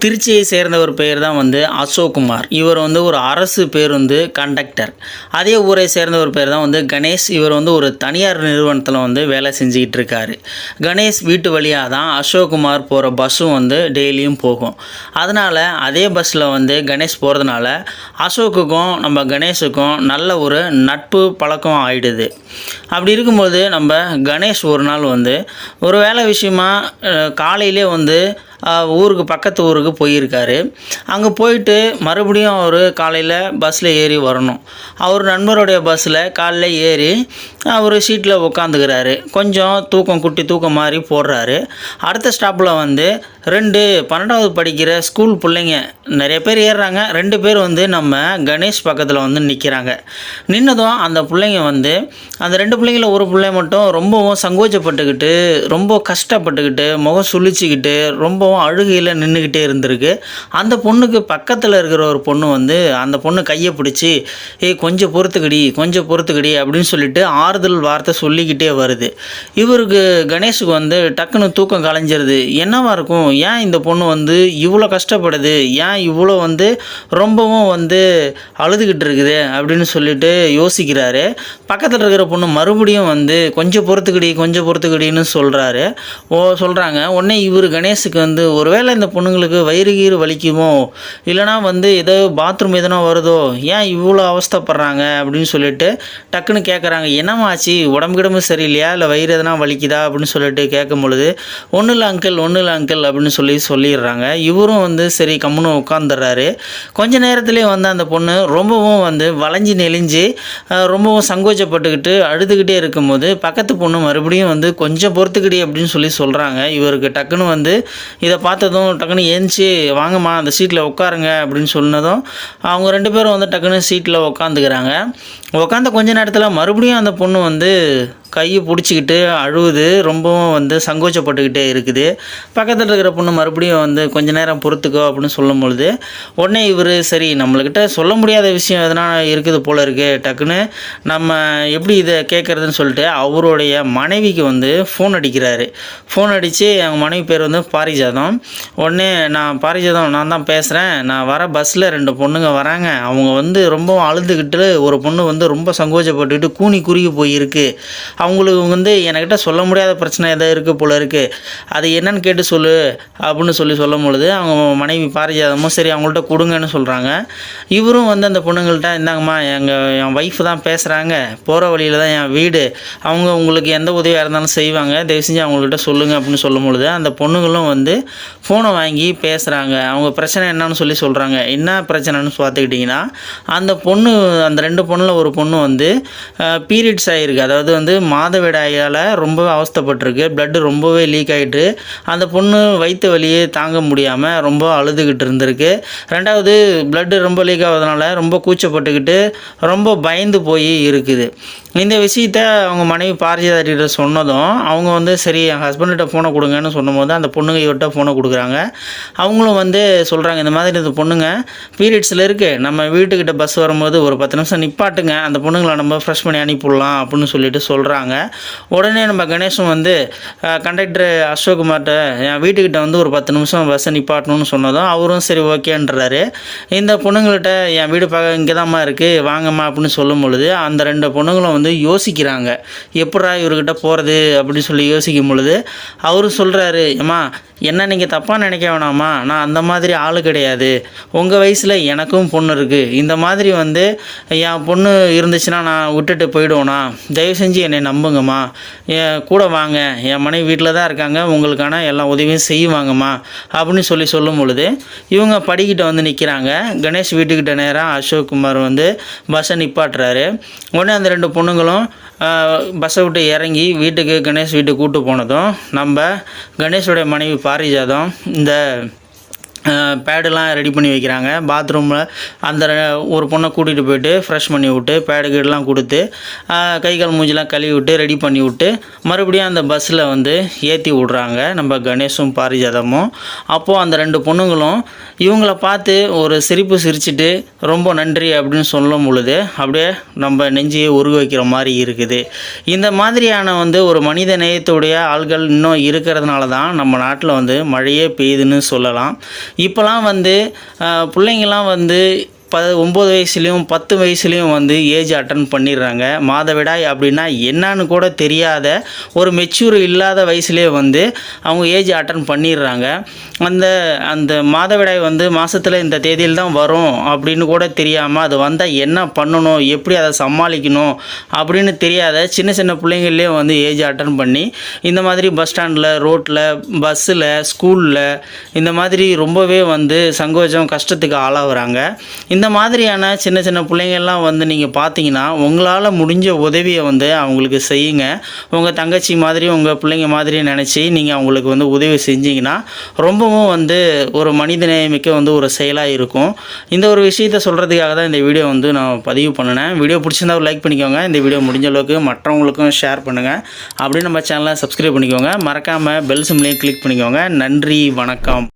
திருச்சியை சேர்ந்த ஒரு பெயர் தான் வந்து அசோக்குமார். இவர் வந்து ஒரு அரசு பேருந்து கண்டக்டர். அதே ஊரை சேர்ந்த ஒரு பேர் தான் வந்து கணேஷ். இவர் வந்து ஒரு தனியார் நிறுவனத்தில் வந்து வேலை செஞ்சுக்கிட்டு இருக்காரு கணேஷ் வீட்டு வழியாக தான் அசோக்குமார் போகிற பஸ்ஸும் வந்து டெய்லியும் போகும். அதனால் அதே பஸ்ஸில் வந்து கணேஷ் போகிறதுனால அசோக்குக்கும் நம்ம கணேஷுக்கும் நல்ல ஒரு நட்பு பழக்கம் ஆயிடுது. அப்படி இருக்கும்போது நம்ம கணேஷ் ஒரு நாள் வந்து ஒரு வேலை விஷயமா காலையிலே வந்து ஊருக்கு பக்கத்து ஊருக்கு போயிருக்காரு. அங்கே போயிட்டு மறுபடியும் அவர் காலையில் பஸ்ஸில் ஏறி வரணும். அவர் நண்பருடைய பஸ்ஸில் காலைல ஏறி அவர் சீட்டில் உட்காந்துக்கிறாரு கொஞ்சம் தூக்கம் குட்டி தூக்கம் மாதிரி போடுறாரு. அடுத்த ஸ்டாப்பில் வந்து ரெண்டு பன்னெண்டாவது படிக்கிற ஸ்கூல் பிள்ளைங்க நிறைய பேர் ஏறுறாங்க. ரெண்டு பேர் வந்து நம்ம கணேஷ் பக்கத்தில் வந்து நிற்கிறாங்க நின்னதும் அந்த பிள்ளைங்க வந்து அந்த ரெண்டு பிள்ளைங்கள ஒரு பிள்ளை மட்டும் ரொம்பவும் சங்கோச்சப்பட்டுக்கிட்டு ரொம்ப கஷ்டப்பட்டுக்கிட்டு முகம் சுளிச்சிக்கிட்டு ரொம்பவும் அழுகையில் நின்றுக்கிட்டே இருந்திருக்கு. அந்த பொண்ணுக்கு பக்கத்தில் இருக்கிற ஒரு பொண்ணு வந்து அந்த பொண்ணு கையை பிடிச்சி ஏய் கொஞ்சம் பொறுத்துக்கடி கொஞ்சம் பொறுத்துக்கடி அப்படின்னு சொல்லிட்டு ஆறுதல் வார்த்தை சொல்லிக்கிட்டே வருது. இவருக்கு கணேஷுக்கு வந்து டக்குன்னு தூக்கம் கலைஞ்சிருது. என்னவா இருக்கும்? ஏன் இந்த பொண்ணு வந்து இவ்வளோ கஷ்டப்படுது? ஏன் இவ்வளோ வந்து ரொம்பவும் வந்து அழுதுகிட்டு இருக்குது? அப்படின்னு சொல்லிட்டு யோசிக்கிறாரு. பக்கத்தில் இருக்கிற பொண்ணு மறுபடியும் வந்து கொஞ்சம் பொறுத்துக்கடி கொஞ்சம் பொறுத்துக்கடின்னு சொல்கிறாரு ஓ சொல்கிறாங்க உடனே இவர் கணேஷுக்கு வந்து ஒருவேளை இந்த பொண்ணுங்களுக்கு வயிறு கீறு வலிக்குமோ? இல்லைனா வந்து ஏதோ பாத்ரூம் எதனா வருதோ? ஏன் இவ்வளோ அவஸ்தைப்படுறாங்க? அப்படின்னு சொல்லிட்டு டக்குன்னு கேட்குறாங்க என்னமாச்சு உடம்பு கிடம்பு சரியில்லையா? இல்லை வயிறு எதனா வலிக்குதா? அப்படின்னு சொல்லிட்டு கேட்கும் பொழுது ஒன்றும் இல்லை அங்கிள் ஒன்றும் இல்லை அங்கிள் அப்படின்னு சொல்லி சொல்லிடுறாங்க. இவரும் வந்து சரி கம்முன்னு உட்காந்துடுறாரு கொஞ்ச நேரத்துலேயே வந்து அந்த பொண்ணு ரொம்பவும் வந்து வளைஞ்சு நெளிஞ்சு ரொம்பவும் சங்கோச்சப்பட்டுக்கிட்டு அழுதுகிட்டே இருக்கும்போது பக்கத்து பொண்ணு மறுபடியும் வந்து கொஞ்சம் பொறுத்துக்கிடி அப்படின்னு சொல்லி சொல்கிறாங்க இவருக்கு டக்குன்னு வந்து இதை பார்த்ததும் டக்குன்னு ஏஞ்சி வாங்கம்மா அந்த சீட்டில் உட்காருங்க அப்படின்னு சொன்னதும் அவங்க ரெண்டு பேரும் வந்து டக்குன்னு சீட்டில் உட்காந்துக்கிறாங்க. உட்காந்த கொஞ்ச நேரத்தில் மறுபடியும் அந்த பொண்ணு வந்து கையை பிடிச்சிக்கிட்டு அழுவுது ரொம்பவும் வந்து சங்கோச்சப்பட்டுக்கிட்டே இருக்குது. பக்கத்தில் இருக்கிற பொண்ணு மறுபடியும் வந்து கொஞ்ச நேரம் பொறுத்துக்கோ அப்படின்னு சொல்லும் பொழுது உடனே இவர் சரி நம்மளுக்கிட்ட சொல்ல முடியாத விஷயம் எதனா இருக்குது போல் இருக்குது டக்குன்னு நம்ம எப்படி இதை கேட்குறதுன்னு சொல்லிட்டு அவருடைய மனைவிக்கு வந்து ஃபோன் அடிக்கிறாரு. ஃபோன் அடித்து அவங்க மனைவி பேர் வந்து பாரிஜாதம். உடனே நான் பாரிஜாதம் நான் தான் பேசுகிறேன் நான் வர பஸ்ஸில் ரெண்டு பொண்ணுங்க வராங்க. அவங்க வந்து ரொம்பவும் அழுதுகிட்டு ஒரு பொண்ணு வந்து ரொம்ப சங்கோச்சப்பட்டுக்கிட்டு கூனி குறுகி போயிருக்கு. அவங்களுக்கு வந்து என்கிட்ட சொல்ல முடியாத பிரச்சனை எதாவது இருக்குது போல இருக்குது அது என்னன்னு கேட்டு சொல்லு அப்படின்னு சொல்லி சொல்லும் பொழுது அவங்க மனைவி பாரிஜாதமும் சரி அவங்கள்ட்ட கொடுங்கன்னு சொல்கிறாங்க இவரும் வந்து அந்த பொண்ணுங்கள்ட்ட இந்தாங்கம்மா எங்கள் என் ஒய்ஃப் தான் பேசுகிறாங்க போகிற வழியில் தான் என் வீடு. அவங்க உங்களுக்கு எந்த உதவியாக இருந்தாலும் செய்வாங்க. தயவு செஞ்சு அவங்கள்ட்ட சொல்லுங்கள் அப்படின்னு சொல்லும் பொழுது அந்த பொண்ணுங்களும் வந்து ஃபோனை வாங்கி பேசுகிறாங்க அவங்க பிரச்சனை என்னன்னு சொல்லி சொல்கிறாங்க என்ன பிரச்சனைன்னு பார்த்துக்கிட்டிங்கன்னா அந்த பொண்ணு அந்த ரெண்டு பொண்ணில் ஒரு பொண்ணு வந்து பீரியட்ஸ் ஆகிருக்கு அதாவது வந்து மாதவிடாயால் ரொம்ப அவஸ்தைப்பட்டிருக்கு. பிளட்டு ரொம்பவே லீக் ஆகிட்டு அந்த பொண்ணு வயிற்று வலியே தாங்க முடியாமல் ரொம்ப அழுதுகிட்டு இருந்திருக்கு. ரெண்டாவது பிளட்டு ரொம்ப லீக் ஆகிறதுனால ரொம்ப கூச்சப்பட்டுக்கிட்டு ரொம்ப பயந்து போய் இருக்குது. இந்த விஷயத்த அவங்க மனைவி பாரதிதாரிகிட்ட சொன்னதும் அவங்க வந்து சரி என் ஹஸ்பண்ட்கிட்ட ஃபோனை கொடுங்கன்னு சொன்னபோது அந்த பொண்ணுங்க இவர்கிட்ட ஃபோனை கொடுக்குறாங்க. அவங்களும் வந்து சொல்கிறாங்க இந்த மாதிரி இந்த பொண்ணுங்க பீரியட்ஸில் இருக்குது நம்ம வீட்டுக்கிட்ட பஸ் வரும்போது ஒரு பத்து நிமிஷம் நிப்பாட்டுங்க. அந்த பொண்ணுங்களை நம்ம ஃப்ரெஷ் பண்ணி அனுப்பிவிடலாம் அப்படின்னு சொல்லிட்டு சொல்கிறாங்க உடனே நம்ம கணேஷும் வந்து கண்டக்டர் அசோக்குமார்கிட்ட என் வீட்டுக்கிட்ட வந்து ஒரு பத்து நிமிஷம் பஸ்ஸை நிப்பாட்டணும்னு சொன்னதும் அவரும் சரி ஓகேன்றாரு. இந்த பொண்ணுங்கள்ட்ட என் வீடு பார்க்க இங்கே தான்மா இருக்குது வாங்கம்மா அப்படின்னு சொல்லும் பொழுது அந்த ரெண்டு பொண்ணுங்களும் வந்து யோசிக்கிறாங்க. எப்படா இவர்கிட்ட போகிறது அப்படின்னு சொல்லி யோசிக்கும் பொழுது அவரும் சொல்கிறாரு ஏம்மா என்ன நீங்கள் தப்பாக நினைக்க வேணாமா? நான் அந்த மாதிரி ஆள் கிடையாது. உங்கள் வயசில் எனக்கும் பொண்ணு இருக்குது இந்த மாதிரி வந்து என் பொண்ணு இருந்துச்சுன்னா நான் விட்டுட்டு போயிடுவேனா? தயவு செஞ்சு என்னை நம்புங்கம்மா. என் கூட வாங்க. என் மனைவி வீட்டில் தான் இருக்காங்க. உங்களுக்கான எல்லா உதவியும் செய்வாங்கம்மா. அப்படின்னு சொல்லி சொல்லும் பொழுது இவங்க படிக்கிட்ட வந்து நிற்கிறாங்க கணேஷ் வீட்டுக்கிட்ட நேராக அசோக் குமார் வந்து பஸ்ஸை நிப்பாட்டுறாரு. உடனே அந்த ரெண்டு பொண்ணுங்களும் பஸ்ஸை விட்டு இறங்கி வீட்டுக்கு கணேஷ் வீட்டுக்கு கூப்பிட்டு போனதும் நம்ம கணேஷோடைய மனைவி பாரிஜாதம். இந்த பேடுலாம் ரெடி பண்ணி வைக்கிறாங்க. பாத்ரூமில் அந்த ஒரு பொண்ணை கூட்டிகிட்டு போயிட்டு ஃப்ரெஷ் பண்ணி விட்டு பேடு கீடுலாம் கொடுத்து கை கால் மூஞ்சிலாம் கழுவி விட்டு ரெடி பண்ணி விட்டு மறுபடியும் அந்த பஸ்ஸில் வந்து ஏற்றி விட்றாங்க. நம்ம கணேஷும் பாரிஜாதமும். அப்போது அந்த ரெண்டு பொண்ணுங்களும் இவங்கள பார்த்து ஒரு சிரிப்பு சிரிச்சிட்டு ரொம்ப நன்றி அப்படின்னு சொல்லும் பொழுது அப்படியே நம்ம நெஞ்சியை உருக வைக்கிற மாதிரி இருக்குது. இந்த மாதிரியான வந்து ஒரு மனித நேயத்துடைய ஆள்கள் இன்னும் இருக்கிறதுனால தான் நம்ம நாட்டில் வந்து மழையே பெய்யுதுன்னு சொல்லலாம். இப்போலாம் வந்து பிள்ளைங்கள்லாம் வந்து ப ஒம்பது வயசுலேயும் பத்து வயசுலேயும் வந்து ஏஜ் அட்டன் பண்ணிடுறாங்க. மாதவிடாய் அப்படின்னா என்னன்னு கூட தெரியாத ஒரு மெச்சூர் இல்லாத வயசுலேயே வந்து அவங்க ஏஜ் அட்டன் பண்ணிடுறாங்க. அந்த அந்த மாதவிடாய் வந்து மாதத்தில் இந்த தேதியில் தான் வரும் அப்படின்னு கூட தெரியாமல் அது வந்தால் என்ன பண்ணணும் எப்படி அதை சமாளிக்கணும் அப்படின்னு தெரியாத சின்ன சின்ன பிள்ளைங்கள்லேயே வந்து ஏஜ் அட்டன் பண்ணி இந்த மாதிரி பஸ் ஸ்டாண்டில் ரோட்டில் பஸ்ஸில் ஸ்கூலில் இந்த மாதிரி ரொம்பவே வந்து சங்கோஜம் கஷ்டத்துக்கு ஆளாகிறாங்க. இந்த மாதிரியான சின்ன சின்ன பிள்ளைங்கள்லாம் வந்து நீங்கள் பார்த்தீங்கன்னா உங்களால் முடிஞ்ச உதவியை வந்து அவங்களுக்கு செய்யுங்க. உங்கள் தங்கச்சி மாதிரி உங்கள் பிள்ளைங்க மாதிரி நினச்சி நீங்கள் அவங்களுக்கு வந்து உதவி செஞ்சீங்கன்னா ரொம்பவும் வந்து ஒரு மனிதநேயமிக்க வந்து ஒரு செயலாக இருக்கும். இந்த ஒரு விஷயத்த சொல்கிறதுக்காக தான் இந்த வீடியோ வந்து நான் பதிவு பண்ணினேன். வீடியோ பிடிச்சிருந்தா ஒரு லைக் பண்ணிக்கோங்க. இந்த வீடியோ முடிஞ்ச அளவுக்கு மற்றவங்களுக்கும் ஷேர் பண்ணுங்கள் அப்படியே நம்ம சேனலை சப்ஸ்கிரைப் பண்ணிக்கோங்க. மறக்காமல் பெல் சிம்லேயும் கிளிக் பண்ணிக்கோங்க. நன்றி வணக்கம்.